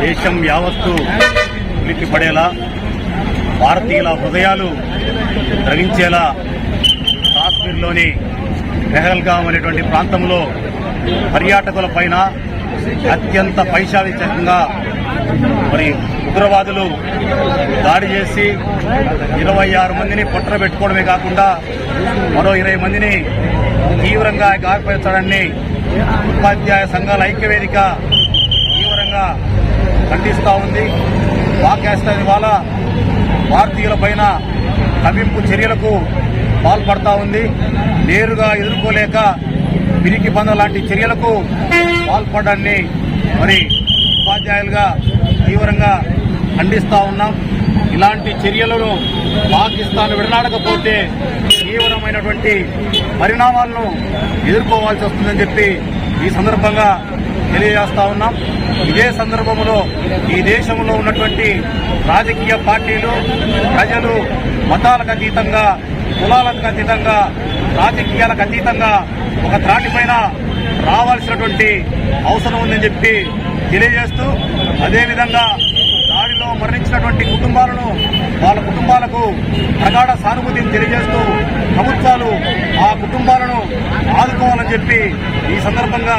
దేశం యావత్తు ఉలిక్కి పడేలా భారతీయుల హృదయాలు ద్రవించేలా కాశ్మీర్లోని పెహల్గాం అనేటువంటి ప్రాంతంలో పర్యాటకుల పైన అత్యంత పైశాచికంగా మరి ఉగ్రవాదులు దాడి చేసి ఇరవై ఆరు మందిని పొట్టన పెట్టుకోవడమే కాకుండా మరో ఇరవై మందిని తీవ్రంగా గాయపరచడాన్ని ఉపాధ్యాయ సంఘాల ఐక్యవేదిక తీవ్రంగా ఖండిస్తూ ఉంది. పాకిస్తాన్ ఇవాళ భారతీయుల పైన కవింపు చర్యలకు పాల్పడతా ఉంది. నేరుగా ఎదుర్కోలేక పిరికి బంధం లాంటి చర్యలకు పాల్పడడాన్ని మరి ఉపాధ్యాయులుగా తీవ్రంగా ఖండిస్తూ ఉన్నాం. ఇలాంటి చర్యలను పాకిస్తాన్ విడనాడకపోతే తీవ్రమైనటువంటి పరిణామాలను ఎదుర్కోవాల్సి వస్తుందని చెప్పి ఈ సందర్భంగా తెలియజేస్తా ఉన్నాం. ఇదే సందర్భంలో ఈ దేశంలో ఉన్నటువంటి రాజకీయ పార్టీలు ప్రజలు మతాలకు అతీతంగా కులాలకు అతీతంగా రాజకీయాలకు అతీతంగా ఒక త్రాటిపైన రావాల్సినటువంటి అవసరం ఉందని చెప్పి తెలియజేస్తూ అదేవిధంగా దాడిలో మరణించినటువంటి కుటుంబాలను వాళ్ళ కుటుంబాలకు ప్రగాఢ సానుభూతిని తెలియజేస్తూ ప్రభుత్వాలు ఆ కుటుంబాలను ఆదుకోవాలని చెప్పి ఈ సందర్భంగా